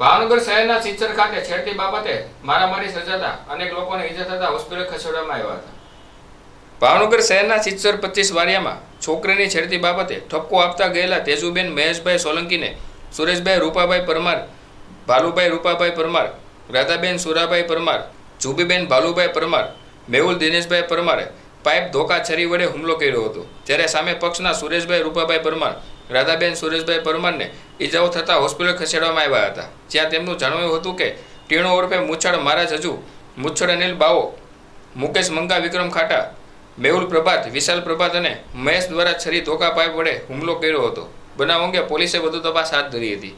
ભાવનગર શહેરના સિંચર ખાતે છેડતી બાબતે મારામારી સર્જાતા અનેક લોકોને ઈજા થતા હોસ્પિટલ ખસેડવામાં આવ્યા હતા. ભાવનગર શહેરના સિચ્ચર પચીસ વારિયામાં છોકરીની છેડતી બાબતે ઠપકો આપતા ગયેલા તેજુબેન મહેશભાઈ સોલંકીને સુરેશભાઈ રૂપાભાઈ પરમાર, ભાલુભાઈ રૂપાભાઈ પરમાર, રાધાબેન સુરાભાઈ પરમાર, જુબીબેન ભાલુભાઈ પરમાર, મેહુલ દિનેશભાઈ પરમારે પાઇપ ધોકા છરી વડે હુમલો કર્યો હતો. જ્યારે સામે પક્ષના સુરેશભાઈ રૂપાભાઈ પરમાર રાધાબેન સુરેશભાઈ પરમારને ઈજાઓ થતાં હોસ્પિટલ ખસેડવામાં આવ્યા હતા. જ્યાં તેમનું જણાવ્યું હતું કે ટીણો ઓરફે મુછડ મહારાજ હજુ મુછડ અનિલ બાવો, મુકેશ મંગા, વિક્રમ ખાટા, મેહુલ પ્રભાત, વિશાલ પ્રભાત અને મહેશ દ્વારા છરી ધોકા પાઇપ વડે હુમલો કર્યો હતો. બનાવ અંગે પોલીસે વધુ તપાસ હાથ ધરી હતી.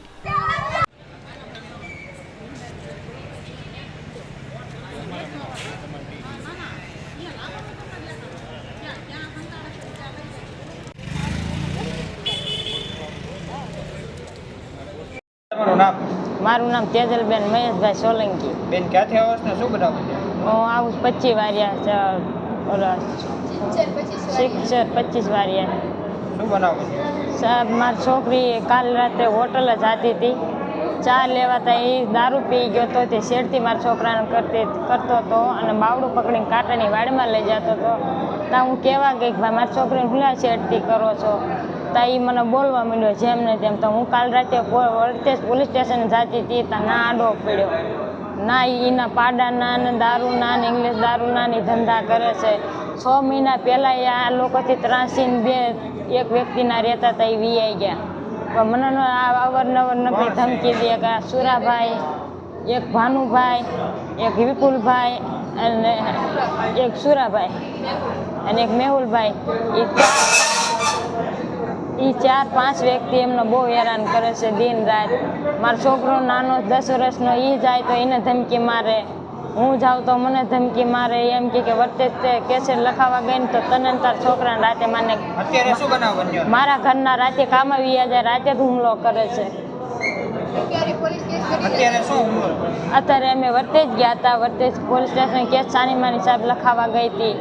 તમારું નામ? મારું નામ તેજલબેન મહેશભાઈ સોલંકી. બેન ક્યાંથી આવો છો ને શું બનાવો છો? હું આવું પચીસ વારિયા છે ઓલા શિક્ષર પચીસ વારિયા. શું બનાવો છો? સાહેબ મારી છોકરી કાલ રાતે હોટલ જ હતી હતી. ચા લેવાતા એ દારૂ પી ગયો તો તે શેડથી મારા છોકરાને કરતી કરતો હતો અને બાવડું પકડીને કાંટાની વાડમાં લઈ જતો હતો. ત્યાં હું કહેવા ગઈ કે ભાઈ મારા છોકરીને ભૂલા શેડથી કરો છો? તા એ મને બોલવા માંડ્યો, જેમ ને તેમ. તો હું કાલ રાતે પો- પોલીસ સ્ટેશન જાતી હતી ત્યાં ના આડો પડ્યો. ના એના પાડાના ને દારૂના ને ઇંગ્લિશ દારૂના ને ધંધા કરે છે. છ મહિના પહેલાં એ આ લોકોથી ત્રાસીને બે, એક વ્યક્તિના રહેતા હતા એ વીઆઈ ગયા. પણ મને ન અવારનવાર નકરી ધમકી દે કે સુરાભાઈ, એક ભાનુભાઈ, એક વિપુલભાઈ અને એક સુરાભાઈ અને એક મેહુલભાઈ. એ એ ચાર પાંચ વ્યક્તિ એમને બહુ હેરાન કરે છે દિન રાત. મારો છોકરો નાનો દસ વર્ષનો એ જાય તો એને ધમકી મારે. હું જાઉં તો મને ધમકી મારે. એમ કે કે વર્તે તે કેસેટ લખાવા ગઈ ને તો તને તાર છોકરાને રાતે મને અત્યારે શું બનાવ બન્યો? મારા ઘરના રાતે કામ આવી જાય રાતે જ હુમલો કરે છે. અત્યારે અમે વર્તેજ ગયા હતા. વર્તેજ પોલીસ સ્ટેશન કેસ સાનીમાની સાહેબ લખાવા ગઈ હતી.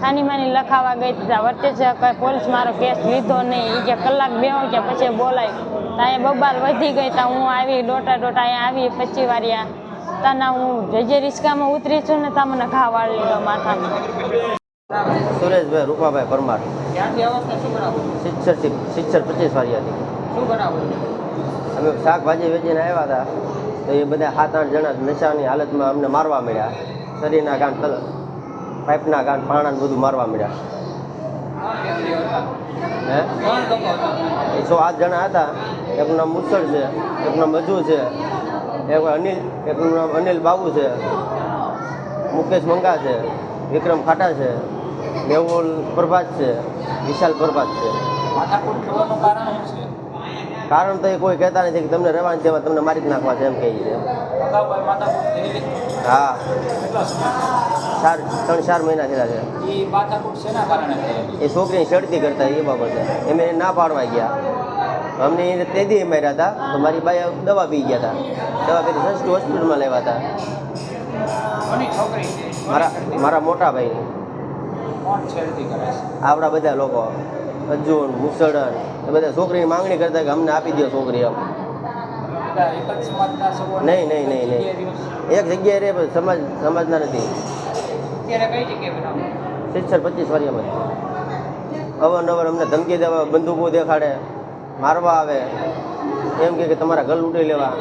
સાનીમાની લખાવા ગઈ હતી વચ્ચે છે કંઈ પોલીસ મારો કેસ લીધો નહીં. એ કે કલાક બે કે પછી બોલાય. ત્યાં બબાલ વધી ગઈ ત્યાં હું આવી ડોટા ડોટા અહીંયા આવી પચી વાર્યા ત્યાંના હું જે જે રિસ્કામાં ઉતરી છું ને ત્યાં મને ઘા વાળી લીધો માથામાં. સુરેશભાઈ રૂપાભાઈ પરમાર. સિત્સર શિક્ષર પચીસ વારિયાથી અમે શાકભાજી વેચીને આવ્યા હતા તો એ બધા સાત આઠ જણા નશાની હાલતમાં અમને મારવા મળ્યા. શરીરના કામ તલ પાઇપના ગાંઠ પાણાને બધું મારવા મળ્યા. હે? સો આઠ જણા હતા એકનું નામ મુસળ છે એકનું નામ મજુ છે, એક અનિલ એકનું નામ અનિલ બાબુ છે, મુકેશ મંગા છે, વિક્રમ ખાટા છે, મેહુલ પ્રભાત છે, વિશાલ પ્રભાત છે? કારણ તો એ કોઈ કહેતા નથી કે તમને રહેવાની તેમાં તમને મારી જ નાખવા છે એમ કહે છે. હા. ચાર ત્રણ ચાર મહિના થયેલા છે. એ છોકરીની શરતી કરતા એ બાબતે. એમ એને ના પાડવા ગયા. અમને એને તેદી માર્યા હતા તો મારી બાઈ દવા પી ગયા હતા. દવા પીને સસ્તી હોસ્પિટલમાં લેવા હતા. મારા મારા મોટા ભાઈ. આપણા બધા લોકો. અર્જુન મુસળણ એ બધા છોકરીની માંગણી કરતા કે અમને આપી દો છોકરી સગો નહીં નહીં નહીં નહીં. એક જગ્યાએ રે પણ સમાજ સમાજના નથી. સિત્સર પચીસ વારિયામાં. અવારનવાર અમને ધમકી દેવા બંદૂકો દેખાડે મારવા આવે. એમ કે તમારા ઘર લૂંટી લેવા.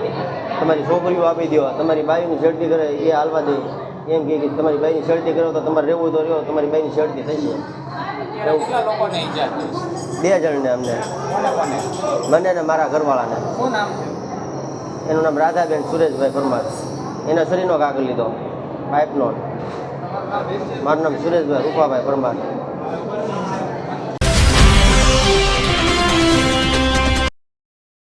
તમારી છોકરીઓ આપી દો તમારી બાઈની શેરતી કરે એ હાલવા દે. એમ કે તમારી બાઈની શરતી કરો તો તમારે રહેવું તો રહ્યો તમારી બાઈની શેરતી થઈ જાય બે જણને અમને. મને ને મારા ઘરવાળાને. એનું નામ રાધાબેન સુરેશભાઈ પરમાર. એના શરીરનો કાગળ લીધો. પાઇપનો. મારું નામ સુરેશભાઈ રૂપાભાઈ પરમાર.